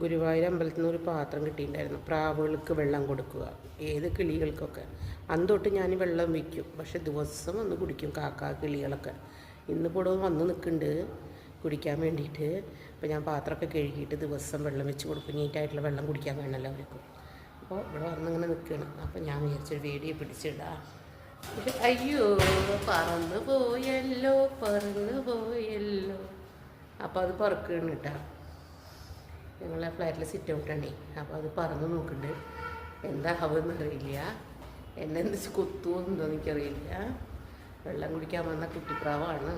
ഗുരുവായൂർ അമ്പലത്തിൽ നിന്ന് ഒരു പാത്രം കിട്ടിയിട്ടുണ്ടായിരുന്നു. പ്രാവുകൾക്ക് വെള്ളം കൊടുക്കുക. ഏത് കിളികൾക്കൊക്കെ. അന്ന് ഞാൻ വെള്ളം വയ്ക്കും. പക്ഷെ ദിവസം വന്ന് കുടിക്കും കാക്ക കിളികളൊക്കെ. ഇന്നിപ്പോൾ വന്ന് നിൽക്കുന്നുണ്ട് കുടിക്കാൻ വേണ്ടിയിട്ട്. അപ്പോൾ ഞാൻ പാത്രമൊക്കെ കഴുകിയിട്ട് ദിവസം വെള്ളം വെച്ച് കൊടുക്കും. നീറ്റായിട്ടുള്ള വെള്ളം കുടിക്കാൻ വേണമല്ലോ അവർക്ക് അപ്പോൾ ഇവിടെ വന്നിങ്ങനെ നിൽക്കണം അപ്പോൾ ഞാൻ വിചാരിച്ചൊരു വേടിയെ പിടിച്ചിടാം. അയ്യോ പറന്നു പോയല്ലോ പറന്നു പോയല്ലോ. അപ്പോൾ അത് പറക്കുകയാണ് കേട്ടോ. ഞങ്ങളെ ഫ്ലാറ്റിൽ സിറ്റ് ഔട്ടാണേ അപ്പോൾ അത് പറന്ന് നോക്കുന്നുണ്ട് എന്താ ആവുമെന്ന് അറിയില്ല. എന്നെ എന്ത് കൊത്തുമെന്നുണ്ടോ എനിക്കറിയില്ല. വെള്ളം കുടിക്കാൻ വന്ന കുട്ടിപ്രാവാണ്.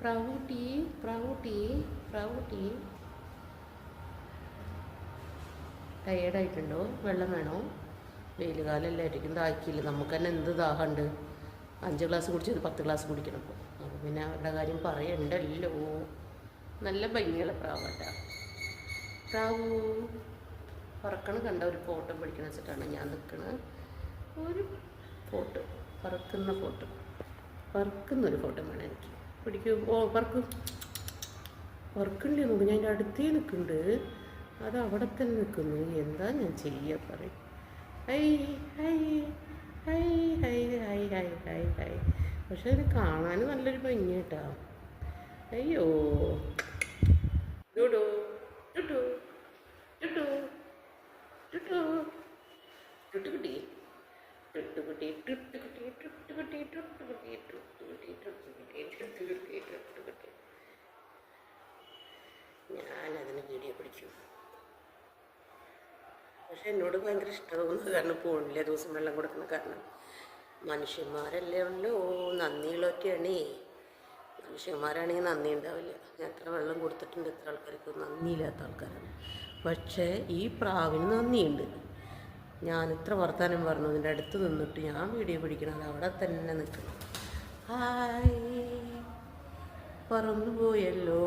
പ്രാവൂട്ടി പ്രാവൂട്ടി പ്രാവൂട്ടി. ടയേർഡായിട്ടുണ്ടോ വെള്ളം വേണോ? വെയിൽ കാലം കാലമല്ലായിരിക്കും ദാഹിക്കില്ല. നമുക്ക് തന്നെ എന്ത് ദാഹമുണ്ട് അഞ്ച് ഗ്ലാസ് കുടിച്ചത് പത്ത് ഗ്ലാസ് കുടിക്കണം. അപ്പോൾ പിന്നെ അവരുടെ കാര്യം പറയണ്ടല്ലോ. നല്ല ഭംഗിയുള്ള പ്രാവട്ട. പ്രാവു പറക്കണ കണ്ട ഒരു ഫോട്ടോ പിടിക്കണ വെച്ചിട്ടാണ് ഞാൻ നിൽക്കുന്നത് ഒരു ഫോട്ടോ പറക്കുന്ന ഫോട്ടോ. പറക്കുന്ന ഒരു ഫോട്ടോ വേണം എനിക്ക്. പിടിക്കും ഓ പറക്കും. പറക്കണ്ടേ നോക്കും ഞാൻ എന്റെ അടുത്തേ നിൽക്കുന്നുണ്ട് അത് അവിടെ തന്നെ നിൽക്കുന്നു എന്താ ഞാൻ ചെയ്യാ പറയും. ഹൈ ഹൈ ഹൈ ഹൈ ഹൈ ഹൈ ഹൈ ഹൈ. പക്ഷെ അതിന് കാണാൻ നല്ലൊരു ഭംഗി കേട്ടോ അയ്യോ. ടുടു ടുട്ടുകുട്ടി ടുട്ടുകുട്ടി ടുട്ടുകുട്ടി ടുട്ടുകുട്ടി ടുട്ടുകുട്ടി ടുട്ടുകുട്ടി ടുട്ടുകുട്ടി ടുട്ടുകുട്ടി ടുട്ടുകുട്ടി ഞാനതിന് വീഡിയോ പിടിച്ചു. പക്ഷെ എന്നോട് ഭയങ്കര ഇഷ്ടം തോന്നുന്നത് കാരണം പോണില്ല ദിവസം വെള്ളം കൊടുക്കുന്ന കാരണം. മനുഷ്യന്മാരല്ലേ ഉള്ളൂ നന്ദിയുള്ളൊക്കെയാണേ മനുഷ്യന്മാരാണെങ്കിൽ നന്ദി ഉണ്ടാവില്ല. ഞാൻ എത്ര വെള്ളം കൊടുത്തിട്ടുണ്ട് എത്ര ആൾക്കാർക്ക് നന്ദിയില്ലാത്ത ആൾക്കാരാണ്. പക്ഷേ ഈ പ്രാവിന് നന്ദിയുണ്ട്. ഞാൻ ഇത്ര വർത്തമാനം പറഞ്ഞു അതിന്റെ അടുത്ത് നിന്നിട്ട് ഞാൻ വീഡിയോ പിടിക്കണത് അവിടെ തന്നെ നിൽക്കണം. ഹായ്. പറന്നു പോയല്ലോ